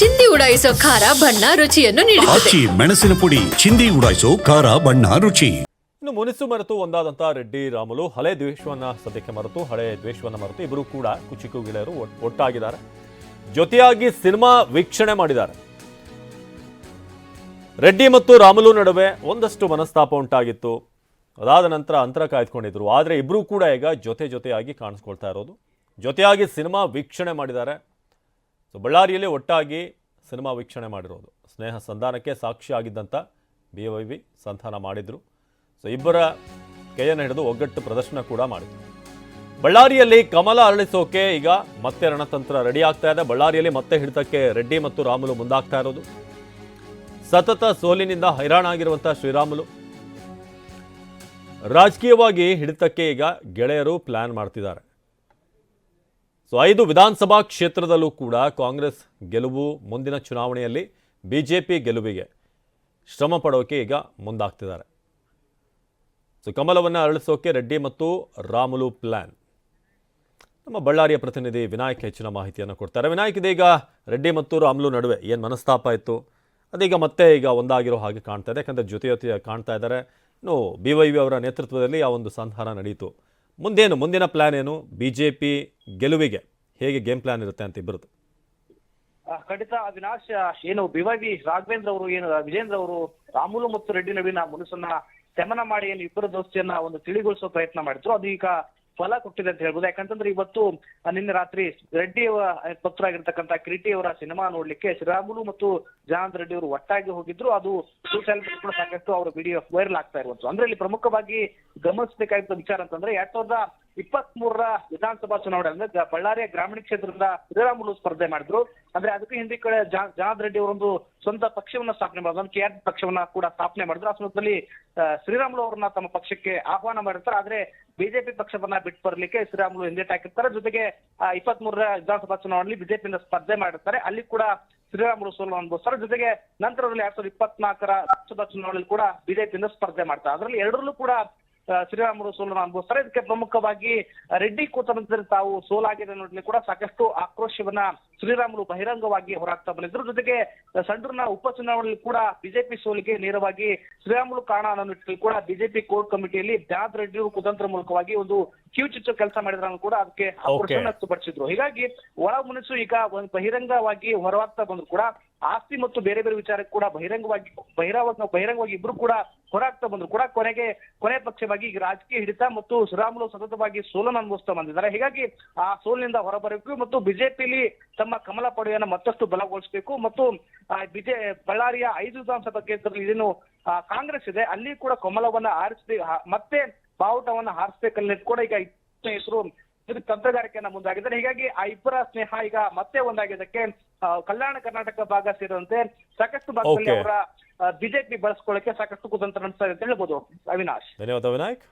ಚಿಂದಿ ಉಡಾಯಿಸೋ ಖಾರ ಬಣ್ಣ ರುಚಿಯನ್ನು ನೀಡುತ್ತದೆ. ಆಚಿ ಮೆಣಸಿನ ಪುಡಿ ಚಿಂದಿ ಉಡಾಯಿಸೋ ಖಾರ ಬಣ್ಣ ರುಚಿ. ಇನ್ನು ಮುನಿಸು ಮರೆತು ಒಂದಾದಂಥ ರೆಡ್ಡಿ ರಾಮುಲು ಹಳೆ ದ್ವೇಷವನ್ನ ಸದ್ಯಕ್ಕೆ ಮರೆತು ಹಳೆ ದ್ವೇಷವನ್ನ ಮರೆತು ಇಬ್ಬರು ಕೂಡ ಕುಚಿಕು ಗೆಳೆಯರು ಒಟ್- ಒಟ್ಟಾಗಿದ್ದಾರೆ. ಜೊತೆಯಾಗಿ ಸಿನಿಮಾ ವೀಕ್ಷಣೆ ಮಾಡಿದ್ದಾರೆ. ರೆಡ್ಡಿ ಮತ್ತು ರಾಮುಲು ನಡುವೆ ಒಂದಷ್ಟು ಮನಸ್ತಾಪ ಉಂಟಾಗಿತ್ತು. ಅದಾದ ನಂತರ ಅಂತರ ಕಾಯ್ದುಕೊಂಡಿದ್ರು. ಆದರೆ ಇಬ್ಬರೂ ಕೂಡ ಈಗ ಜೊತೆ ಜೊತೆಯಾಗಿ ಕಾಣಿಸ್ಕೊಳ್ತಾ ಇರೋದು. ಜೊತೆಯಾಗಿ ಸಿನಿಮಾ ವೀಕ್ಷಣೆ ಮಾಡಿದ್ದಾರೆ. ಸೊ ಬಳ್ಳಾರಿಯಲ್ಲಿ ಒಟ್ಟಾಗಿ ಸಿನಿಮಾ ವೀಕ್ಷಣೆ ಮಾಡಿರೋದು. ಸ್ನೇಹ ಸಂಧಾನಕ್ಕೆ ಸಾಕ್ಷಿ ಆಗಿದ್ದಂಥ ಬಿ ವೈ ವಿ ಸಂಧಾನ ಮಾಡಿದರು. ಸೊ ಇಬ್ಬರ ಕೈಯನ್ನು ಹಿಡಿದು ಒಗ್ಗಟ್ಟು ಪ್ರದರ್ಶನ ಕೂಡ ಮಾಡಿದರು. ಬಳ್ಳಾರಿಯಲ್ಲಿ ಕಮಲ ಅರಳಿಸೋಕೆ ಈಗ ಮತ್ತೆ ರಣತಂತ್ರ ರೆಡಿ ಆಗ್ತಾ ಇದೆ. ಬಳ್ಳಾರಿಯಲ್ಲಿ ಮತ್ತೆ ಹಿಡಿತಕ್ಕೆ ರೆಡ್ಡಿ ಮತ್ತು ರಾಮುಲು ಮುಂದಾಗ್ತಾ ಇರೋದು. ಸತತ ಸೋಲಿನಿಂದ ಹೈರಾಣಾಗಿರುವಂಥ ಶ್ರೀರಾಮುಲು. ರಾಜಕೀಯವಾಗಿ ಹಿಡಿತಕ್ಕೆ ಈಗ ಗೆಳೆಯರು ಪ್ಲಾನ್ ಮಾಡ್ತಿದ್ದಾರೆ. ಸೊ ಐದು ವಿಧಾನಸಭಾ ಕ್ಷೇತ್ರದಲ್ಲೂ ಕೂಡ ಕಾಂಗ್ರೆಸ್ ಗೆಲುವು ಮುಂದಿನ ಚುನಾವಣೆಯಲ್ಲಿ ಬಿ ಜೆ ಪಿ ಗೆಲುವಿಗೆ ಶ್ರಮ ಪಡೋಕೆ ಈಗ ಮುಂದಾಗ್ತಿದ್ದಾರೆ. ಸೊ ಕಮಲವನ್ನು ಅರಳಿಸೋಕೆ ರೆಡ್ಡಿ ಮತ್ತು ರಾಮುಲು ಪ್ಲಾನ್. ನಮ್ಮ ಬಳ್ಳಾರಿಯ ಪ್ರತಿನಿಧಿ ವಿನಾಯಕ್ ಹೆಚ್ಚಿನ ಮಾಹಿತಿಯನ್ನು ಕೊಡ್ತಾರೆ. ವಿನಾಯಕ್, ಇದೀಗ ರೆಡ್ಡಿ ಮತ್ತು ರಾಮುಲು ನಡುವೆ ಏನು ಮನಸ್ತಾಪ ಇತ್ತು? ಅದೀಗ ಮತ್ತೆ ಈಗ ಒಂದಾಗಿರೋ ಹಾಗೆ ಕಾಣ್ತಾ ಇದೆ. ಯಾಕಂದರೆ ಜೊತೆ ಜೊತೆ ಕಾಣ್ತಾ ಇದ್ದಾರೆ. ಇನ್ನು ಬಿ ವೈ ವಿ ಅವರ ನೇತೃತ್ವದಲ್ಲಿ ಆ ಒಂದು ಸಂಧಾನ ನಡೀತು. ಮುಂದೇನು, ಮುಂದಿನ ಪ್ಲಾನ್ ಏನು? ಬಿಜೆಪಿ ಗೆಲುವಿಗೆ ಹೇಗೆ ಗೇಮ್ ಪ್ಲಾನ್ ಇರುತ್ತೆ ಅಂತ ಇಬ್ಬರದು ಖಂಡಿತ ಅವಿನಾಶ್, ಏನು ಬಿವೈವಿ ರಾಘವೇಂದ್ರ ಅವರು ಏನು, ವಿಜೇಂದ್ರ ಅವರು, ರಾಮುಲು ಮತ್ತು ರೆಡ್ಡಿ ನಡುವಿನ ಮನಸ್ಸನ್ನ ಶಮನ ಮಾಡಿ ಏನು ಇಬ್ಬರ ದೋಸ್ತಿಯನ್ನ ಒಂದು ತಿಳಿಗೊಳಿಸೋ ಪ್ರಯತ್ನ ಮಾಡಿದ್ರು. ಅದು ಈಗ ಫಲ ಕೊಟ್ಟಿದೆ ಅಂತ ಹೇಳ್ಬೋದು. ಯಾಕಂತಂದ್ರೆ ಇವತ್ತು ನಿನ್ನೆ ರಾತ್ರಿ ರೆಡ್ಡಿ ಅವರ ಆಗಿರತಕ್ಕಂತ ಕಿರೀಟಿ ಅವರ ಸಿನಿಮಾ ನೋಡ್ಲಿಕ್ಕೆ ಶ್ರೀರಾಮುಲು ಮತ್ತು ಜಾನ್ ರೆಡ್ಡಿ ಅವರು ಒಟ್ಟಾಗಿ ಹೋಗಿದ್ರು. ಅದು ಕೂಡ ಸಾಕಷ್ಟು ಅವರ ವಿಡಿಯೋ ವೈರಲ್ ಆಗ್ತಾ ಇರುವಂತ ಅಂದ್ರೆ ಇಲ್ಲಿ ಪ್ರಮುಖವಾಗಿ ಗಮನಿಸಬೇಕಾಗಿದ್ದ ವಿಚಾರ ಅಂತಂದ್ರೆ ಎರಡ್ ಸಾವಿರದ ಇಪ್ಪತ್ತ್ ಮೂರರ ವಿಧಾನಸಭಾ ಚುನಾವಣೆ ಅಂದ್ರೆ ಬಳ್ಳಾರಿಯ ಗ್ರಾಮೀಣ ಕ್ಷೇತ್ರದಿಂದ ಶ್ರೀರಾಮುಲು ಸ್ಪರ್ಧೆ ಮಾಡಿದ್ರು. ಅಂದ್ರೆ ಅದಕ್ಕೂ ಹಿಂದಿ ಕಡೆ ಜನಾರ್ದ ರೆಡ್ಡಿ ಅವರೊಂದು ಸ್ವಂತ ಪಕ್ಷವನ್ನ ಸ್ಥಾಪನೆ ಮಾಡಿದ್ರು. ಕೆ ಆರ್ ಪಕ್ಷವನ್ನ ಕೂಡ ಸ್ಥಾಪನೆ ಮಾಡಿದ್ರು. ಆ ಸಂದರ್ಭದಲ್ಲಿ ಶ್ರೀರಾಮುಲು ಅವರನ್ನ ತಮ್ಮ ಪಕ್ಷಕ್ಕೆ ಆಹ್ವಾನ ಮಾಡಿರ್ತಾರೆ. ಆದ್ರೆ ಬಿಜೆಪಿ ಪಕ್ಷವನ್ನ ಬಿಟ್ಟು ಬರ್ಲಿಕ್ಕೆ ಶ್ರೀರಾಮುಲು ಹಿಂದೇಟ್ ಹಾಕಿರ್ತಾರೆ. ಜೊತೆಗೆ ಇಪ್ಪತ್ತ್ ಮೂರರ ವಿಧಾನಸಭಾ ಚುನಾವಣೆಯಲ್ಲಿ ಬಿಜೆಪಿಯಿಂದ ಸ್ಪರ್ಧೆ ಮಾಡಿರ್ತಾರೆ. ಅಲ್ಲಿ ಕೂಡ ಶ್ರೀರಾಮುಲು ಸೋಲು ಅನುಭವಿಸ್ತಾರೆ. ಜೊತೆಗೆ ನಂತರದಲ್ಲಿ ಎರಡ್ ಸಾವಿರದ ಇಪ್ಪತ್ನಾಲ್ಕರ ಲೋಕಸಭಾ ಚುನಾವಣೆಯಲ್ಲಿ ಕೂಡ ಬಿಜೆಪಿಯಿಂದ ಸ್ಪರ್ಧೆ ಮಾಡ್ತಾರೆ. ಅದರಲ್ಲಿ ಎರಡರಲ್ಲೂ ಕೂಡ ಶ್ರೀರಾಮುಲು ಸೋಲನ್ನು ಅನುಭವಿಸ್ತಾರೆ. ಇದಕ್ಕೆ ಪ್ರಮುಖವಾಗಿ ರೆಡ್ಡಿ ಕೂತನಂತರ ತಾವು ಸೋಲಾಗಿದೆ ನೋಡಲಿ ಕೂಡ ಸಾಕಷ್ಟು ಆಕ್ರೋಶವನ್ನ ಶ್ರೀರಾಮುಲು ಬಹಿರಂಗವಾಗಿ ಹೊರಹಾಕ್ತಾ ಬಂದಿದ್ರು. ಜೊತೆಗೆ ಸಂಡೂರ್ನ ಉಪಚುನಾವಣೆಯಲ್ಲಿ ಕೂಡ ಬಿಜೆಪಿ ಸೋಲಿಗೆ ನೇರವಾಗಿ ಶ್ರೀರಾಮುಲು ಕಾರಣ ಅನ್ನೋ ನಿಟ್ಟಿನಲ್ಲಿ ಕೂಡ ಬಿಜೆಪಿ ಕೋರ್ ಕಮಿಟಿಯಲ್ಲಿ ಬ್ಯಾದ್ ರೆಡ್ಡಿ ಕುತಂತ್ರ ಮೂಲಕವಾಗಿ ಒಂದು ಚುಚ್ಚೋ ಕೆಲಸ ಮಾಡಿದ್ರು ಕೂಡ ಅದಕ್ಕೆ ವ್ಯಕ್ತಪಡಿಸಿದ್ರು. ಹೀಗಾಗಿ ಒಳ ಮುನಿಸು ಈಗ ಒಂದು ಬಹಿರಂಗವಾಗಿ ಹೊರವಾಗ್ತಾ ಬಂದ್ರು ಕೂಡ ಆಸ್ತಿ ಮತ್ತು ಬೇರೆ ಬೇರೆ ವಿಚಾರಕ್ಕೆ ಕೂಡ ಬಹಿರಂಗವಾಗಿ ಬಹಿರಂಗ ಬಹಿರಂಗವಾಗಿ ಇಬ್ರು ಕೂಡ ಹೊರಾಗ್ತಾ ಬಂದ್ರು ಕೂಡ ಕೊನೆಗೆ ಕೊನೆ ಪಕ್ಷವಾಗಿ ಈಗ ರಾಜಕೀಯ ಹಿಡಿತ ಮತ್ತು ಶ್ರೀರಾಮುಲು ಸತತವಾಗಿ ಸೋಲನ್ನು ಅನುಭವಿಸ್ತಾ ಬಂದಿದ್ದಾರೆ. ಹೀಗಾಗಿ ಆ ಸೋಲಿನಿಂದ ಹೊರಬರಬೇಕು ಮತ್ತು ಬಿಜೆಪಿಲಿ ತಮ್ಮ ಕಮಲ ಪಡೆಯನ್ನ ಮತ್ತಷ್ಟು ಬಲಗೊಳಿಸಬೇಕು ಮತ್ತು ಬಿಜೆ ಬಳ್ಳಾರಿಯ ಐದು ವಿಧಾನಸಭಾ ಕ್ಷೇತ್ರದಲ್ಲಿ ಏನು ಕಾಂಗ್ರೆಸ್ ಇದೆ ಅಲ್ಲಿ ಕೂಡ ಕಮಲವನ್ನ ಆರಿಸಬೇಕು ಮತ್ತೆ ಬಾವುಟವನ್ನ ಹಾರಿಸಬೇಕಲ್ಲಿ ಕೂಡ ಈಗ ಹೆಸರು ತಂತ್ರಗಾರಿಕೆಯನ್ನ ಮುಂದಾಗಿದ್ದಾರೆ. ಹೀಗಾಗಿ ಆ ಇಬ್ಬರ ಸ್ನೇಹ ಈಗ ಮತ್ತೆ ಒಂದಾಗಿದ್ದಕ್ಕೆ ಕಲ್ಯಾಣ ಕರ್ನಾಟಕ ಭಾಗ ಸೇರಿದಂತೆ ಸಾಕಷ್ಟು ಭಾಗದಲ್ಲಿ ಅವರ ಬಿಜೆಪಿ ಬಳಸ್ಕೊಳ್ಳಕ್ಕೆ ಸಾಕಷ್ಟು ಕುತಂತ್ರ ನಡೆಸ್ತಾ ಇದೆ ಅಂತ ಹೇಳ್ಬೋದು ಅವಿನಾಶ್. ಧನ್ಯವಾದ ವಿನಾಯಕ್